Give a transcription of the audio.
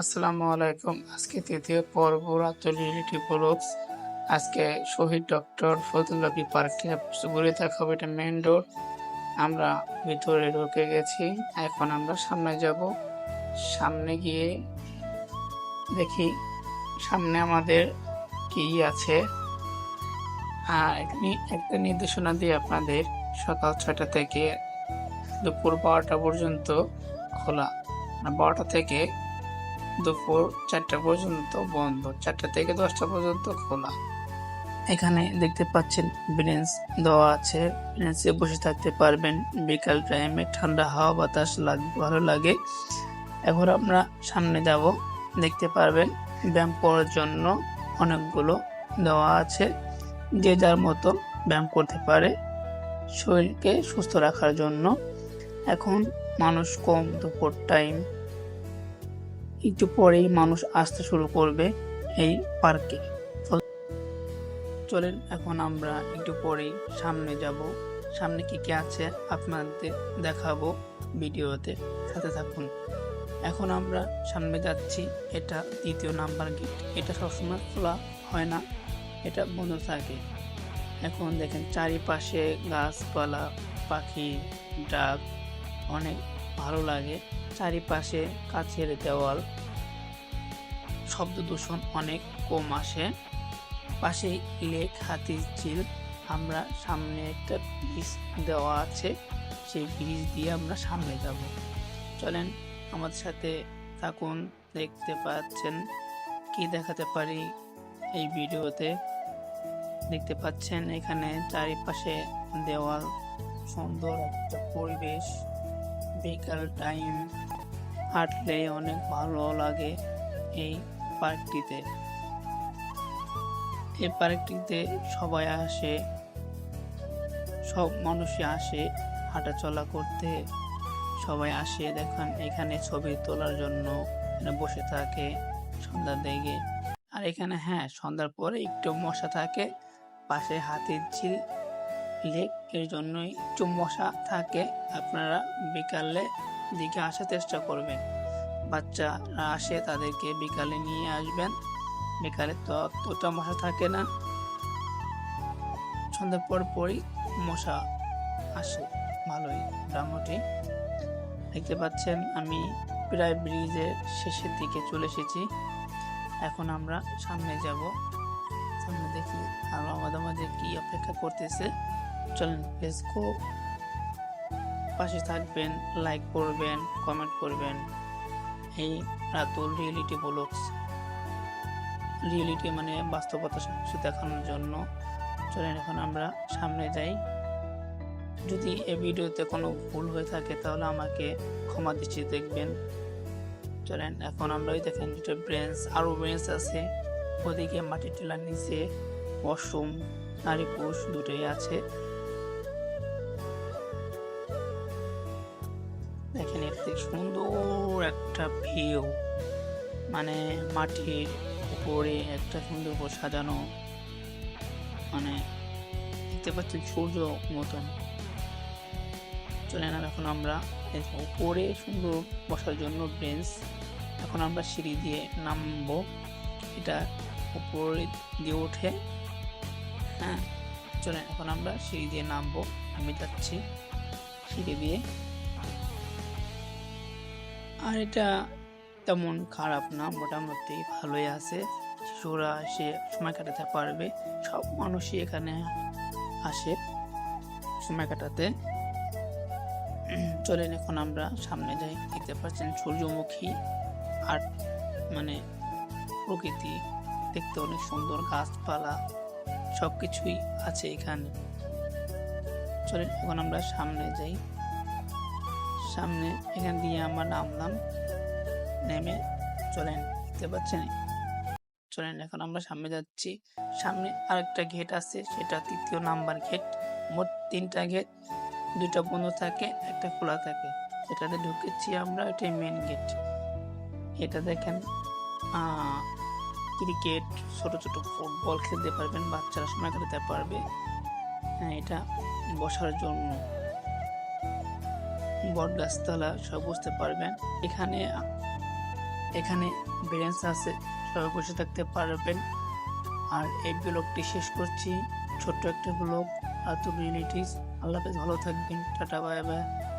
আসসালামু আলাইকুম। আজকে তৃতীয় পর্ব রিয়েলিটি ব্লগস। আজকে শহীদ ডক্টর ফজলুল্লাহ পার্কে ঘুরে হবে এটা মেন রোড আমরা ভিতরে ঢুকে গেছি, এখন আমরা সামনে যাব। সামনে গিয়ে দেখি সামনে আমাদের কি আছে। আর একটা নির্দেশনা দিয়ে আপনাদের, সকাল ছয়টা থেকে দুপুর বারোটা পর্যন্ত খোলা। বারোটা থেকে দুপুর চারটা পর্যন্ত বন্ধ। চারটা থেকে দশটা পর্যন্ত খোলা। এখানে দেখতে পাচ্ছেন ব্রেঞ্চ দেওয়া আছে। ব্রেঞ্চে বসে থাকতে পারবেন। বিকাল টাইমে ঠান্ডা হাওয়া বাতাস লাগ- ভালো লাগে। এখন আমরা সামনে যাব। দেখতে পারবেন ব্যায়াম করার জন্য অনেকগুলো দেওয়া আছে। যে যার মতো ব্যায়াম করতে পারে শরীরকে সুস্থ রাখার জন্য। এখন মানুষ কম দুপুর টাইম একটু পরেই মানুষ আসতে শুরু করবে এই পার্কে। চলেন, এখন আমরা একটু পরেই সামনে যাব। সামনে কি কি আছে আপনাদের দেখাবো ভিডিওতে। সাথে থাকুন। এখন আমরা সামনে যাচ্ছি, এটা দ্বিতীয় নাম্বার গেট এটা সবসময় খোলা হয় না, এটা বন্ধ থাকে। এখন দেখেন, চারিপাশে গাছপালা, পাখি, ডাক, অনেক ভালো লাগে। চারিপাশে কাছের দেওয়াল। শব্দ দূষণ অনেক কম আসে। পাশে লেক, হাতির ঝিল। আমরা সামনে একটা ব্রিজ দেওয়া আছে। সেই ব্রিজ দিয়ে আমরা সামনে যাব। চলেন আমাদের সাথে থাকুন, দেখতে পাচ্ছেন, কি দেখাতে পারি এই ভিডিওতে। দেখতে পাচ্ছেন এখানে চারিপাশে দেওয়াল, সুন্দর একটা পরিবেশ। বিকাল টাইম হাঁটলে অনেক ভালো লাগে এই পার্কটিতে। এই পার্কটিতে সবাই আসে, সব মানুষই আসে হাঁটাচলা করতে। সবাই আসে, দেখেন, এখানে ছবি তোলার জন্য বসে থাকে সন্ধ্যার দিকে। আর এখানে হ্যাঁ সন্ধ্যার পরে একটু মশা থাকে, পাশে হাতির ঝিল, লেক এর জন্যই একটু মশা থাকে, আপনারা বিকালে দিকে আসার চেষ্টা করবেন। বাচ্চারা আসে, তাদেরকে বিকালে নিয়ে আসবেন। বিকালে তো অতটা মশা থাকে না। সন্ধ্যার পর পরই মশা আসে। ভালোই, মোটামুটি। দেখতে পাচ্ছেন, আমি প্রায় ব্রিজের শেষের দিকে চলে এসেছি। এখন আমরা সামনে যাব। সামনে দেখি আর আমাদের মাঝে কি অপেক্ষা করতেছে। চলেন লেটস পাশে থাকবেন লাইক করবেন কমেন্ট করবেন। এই রাতুল রিয়েলিটি ব্লগস রিয়েলিটি মানে বাস্তবতা সবকিছু দেখানোর জন্য। চলেন, এখন আমরা সামনে যাই। যদি এই ভিডিওতে কোনো ভুল হয়ে থাকে, তাহলে আমাকে ক্ষমা দৃষ্টি দেখবেন। চলেন, এখন আমরা ওই দেখেন দুটো ব্রেঞ্চ আরও ব্রেঞ্চ আছে। ওদিকে মাটির টিলার নিচে ওয়াশরুম নারী পুরুষ দুটোই আছে। থেকে সুন্দর একটা ভিউ মানে মাটির উপরে একটা সুন্দর করে সাজানো। মানে দেখতে পাচ্ছেন সূর্য মতন। চলে না এখন আমরা উপরে সুন্দর বসার জন্য বেঞ্চ এখন আমরা সিঁড়ি দিয়ে নামবো। এটা উপরে দিয়ে ওঠে হ্যাঁ চলে এখন আমরা সিঁড়ি দিয়ে নামবো। আমি যাচ্ছি সিঁড়ি দিয়ে। আর এটা তেমন খারাপ না, মোটামুটি ভালোই আছে। শিশুরা এসে সময় কাটাতে পারবে। সব মানুষই এখানে আসে সময় কাটাতে। চলেন এখন আমরা সামনে যাই। দেখতে পাচ্ছেন সূর্যমুখী আর মানে প্রকৃতি। দেখতে অনেক সুন্দর গাছপালা সব কিছুই আছে এখানে। চলেন এখন আমরা সামনে যাই। সামনে, এখান দিয়ে আমরা নামলাম, নেমে চলেন, দেখতে পাচ্ছেন? চলেন, এখন আমরা সামনে যাচ্ছি। সামনে আরেকটা গেট আছে, সেটা তৃতীয় নাম্বার গেট মোট তিনটা গেট দুইটা বন্ধ থাকে, একটা খোলা থাকে। এটাতে ঢুকেছি আমরা, এটাই মেন গেট এটা দেখেন ক্রিকেট ছোট ছোট ফুটবল খেলতে পারবেন, বাচ্চারা সময় কাটাতে পারবে। হ্যাঁ এটা বসার জন্য। বট গাছতলা সব বুঝতে পারবেন। এখানে এখানে বেঞ্চ আছে, সবাই বসে থাকতে পারবেন। আর এই ব্লগটি শেষ করছি। ছোট্ট একটা ব্লগ। আর তুমি আল্লাহ হাফেজ, ভালো থাকবেন। Tata, bye bye.